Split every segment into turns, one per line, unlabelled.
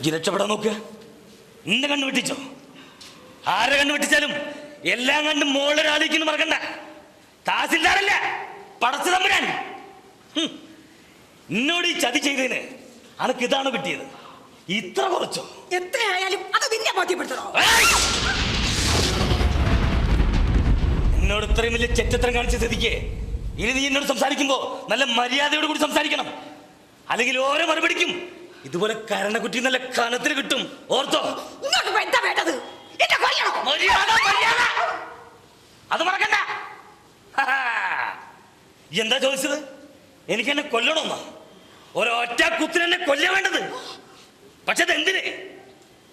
ഇജ്ജ് രക്ഷപ്പെടാൻ നോക്കുക ഇന്ന് കണ്ണു വെട്ടിച്ചോ ആരെ കണ്ണു വെട്ടിച്ചാലും എല്ലാം കണ്ട് മോളൊരാളിക്കുന്നു മറക്കണ്ട. താസിൽദാറല്ല പടച്ചു തമ്പുരാൻ. എന്നോട് ഈ ചതി ചെയ്തതിന് അനക്ക് ഇതാണ് കിട്ടിയത്. ഇത്ര കുറച്ചോ?
എത്രയായാലും അത് നിന്നെ ബോധ്യപ്പെടുത്തണോ?
ഏയ്! എന്നോട് ഇത്രയും വലിയ ചെറ്റത്രം കാണിച്ച സ്ഥിതിക്ക് ഇനി നീ എന്നോട് സംസാരിക്കുമ്പോ നല്ല മര്യാദയോട് കൂടി സംസാരിക്കണം. അല്ലെങ്കിൽ ഓരോ മറുപടിക്കും ഇതുപോലെ കരണക്കുറ്റി നല്ല കനത്തിൽ കിട്ടും. ഓർത്തോ?
എന്താ വേണ്ടത്?
അത് മറക്കണ്ട. എന്താ ചോദിച്ചത്? എനിക്ക് എന്നെ കൊല്ലണമെന്നോ ഒരൊറ്റ കുത്തിന് എന്നെ കൊല്ല വേണ്ടത്. പക്ഷെ അതെന്തിന്?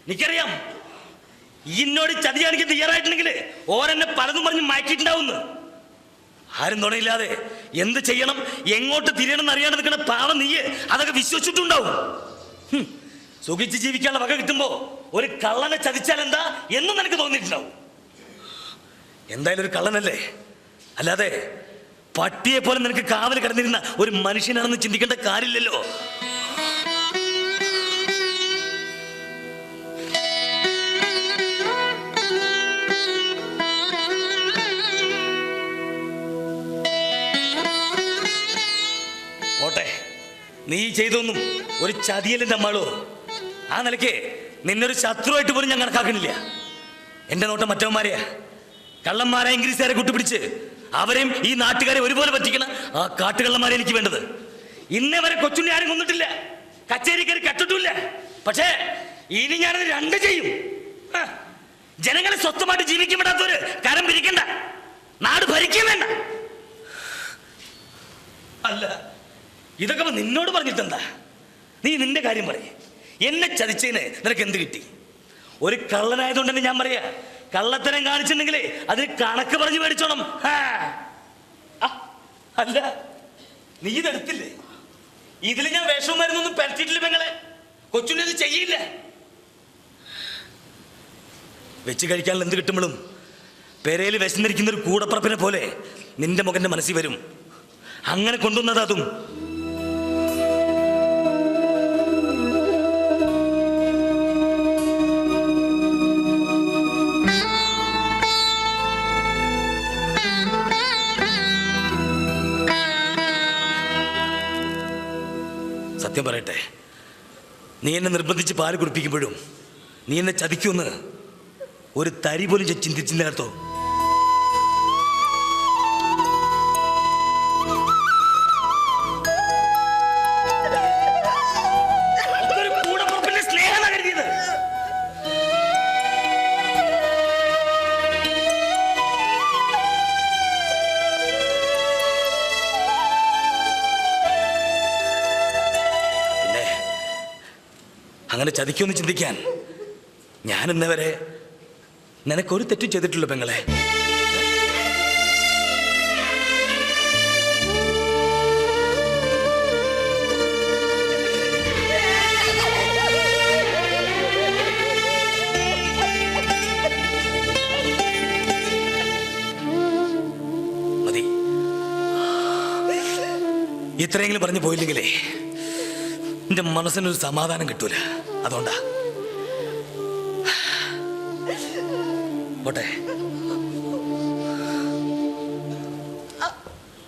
എനിക്കറിയാം. ഇന്നോട് ചതി കാണിക്കാൻ തയ്യാറായിട്ടുണ്ടെങ്കിൽ ഓരെന്നെ പലതും പറഞ്ഞ് മയക്കിയിട്ടുണ്ടാവുന്നു. ആരും തുണയില്ലാതെ എന്ത് ചെയ്യണം എങ്ങോട്ട് തിരിയണം എന്ന് അറിയാണ്ട് നിൽക്കുന്ന പാവം നീയെ അതൊക്കെ വിശ്വസിച്ചിട്ടുണ്ടാവും. സുഖിച്ച് ജീവിക്കാനുള്ള വക കിട്ടുമ്പോ ഒരു കള്ളനെ ചതിച്ചാൽ എന്താ എന്നും നിനക്ക് തോന്നിയിട്ടുണ്ടാവും. എന്തായാലും ഒരു കള്ളനല്ലേ? അല്ലാതെ പട്ടിയെ പോലെ നിനക്ക് കാവൽ കിടന്നിരുന്ന ഒരു മനുഷ്യനാണെന്ന് ചിന്തിക്കേണ്ട കാര്യമില്ലല്ലോ. നീ ചെയ്തൊന്നും ഒരു ചതിയലിന്റെ അമ്മാളോ? ആ നിലയ്ക്ക് നിന്നൊരു ശത്രുവായിട്ട് പോലും ഞാൻ കണക്കാക്കണില്ല. എന്റെ നോട്ടം മറ്റവന്മാരെയാ കള്ളന്മാരെ ഇംഗ്ലീഷുകാരെ കൂട്ടുപിടിച്ച് അവരെയും ഈ നാട്ടുകാരെ ഒരുപോലെ പറ്റിക്കണ ആ കാട്ടുകള്ളന്മാരെ എനിക്ക് വേണ്ടത്. ഇന്നേ വരെ കൊച്ചുണ്ണി ആരും കൊന്നിട്ടില്ല. കച്ചേരി കയറി കട്ടിട്ടില്ല പക്ഷേ ഇനി ഞാനത് രണ്ട് ചെയ്യും. ജനങ്ങളെ സ്വത്തമായിട്ട് ജീവിക്കാൻ വിടാത്തവര് കരം പിരിക്കണ്ട. നാട് ഭരിക്കാൻ വേണ്ട. അല്ല ഇതൊക്കെ നിന്നോട് പറഞ്ഞിട്ടെന്താ നീ നിന്റെ കാര്യം പറയേ. എന്നെ ചതിച്ചതിന് നിനക്ക് എന്ത് കിട്ടി? ഒരു കള്ളനായതുകൊണ്ട് തന്നെ ഞാൻ പറയാ കള്ളത്തരം കാണിച്ചിട്ടുണ്ടെങ്കിലേ അതിന് കണക്ക് പറഞ്ഞു മേടിച്ചോണം. അല്ല നീ ഇതെടുത്തില്ലേ ഇതിൽ ഞാൻ വേഷവും മരുന്നൊന്നും പരത്തിയിട്ടില്ല പെങ്ങളെ. കൊച്ചുണ്ണി അത് ചെയ്യില്ല. വെച്ച് കഴിക്കാൻ എന്ത് കിട്ടുമ്പോഴും പെരയിൽ വിശന്നിരിക്കുന്ന ഒരു കൂടപ്പറപ്പിനെ പോലെ നിന്റെ മുഖന്റെ മനസ്സിൽ വരും. അങ്ങനെ കൊണ്ടുവന്നത് സത്യം പറയട്ടെ. നീ എന്നെ നിർബന്ധിച്ച് പാൽ കുടിപ്പിക്കുമ്പോഴും നീ എന്നെ ചതിക്കുമെന്ന് ഒരു തരി പോലും ഞാൻ അങ്ങനെ ചതിക്കുമെന്ന് ചിന്തിക്കാൻ. ഞാൻ ഇന്നവരെ നിനക്കൊരു തെറ്റും ചെയ്തിട്ടില്ല പെങ്ങളെ. മതി. ഇത്രയെങ്കിലും പറഞ്ഞു പോയില്ലെങ്കിലേ. എന്റെ മനസ്സിനൊരു സമാധാനം കിട്ടൂല. അതുകൊണ്ടാ.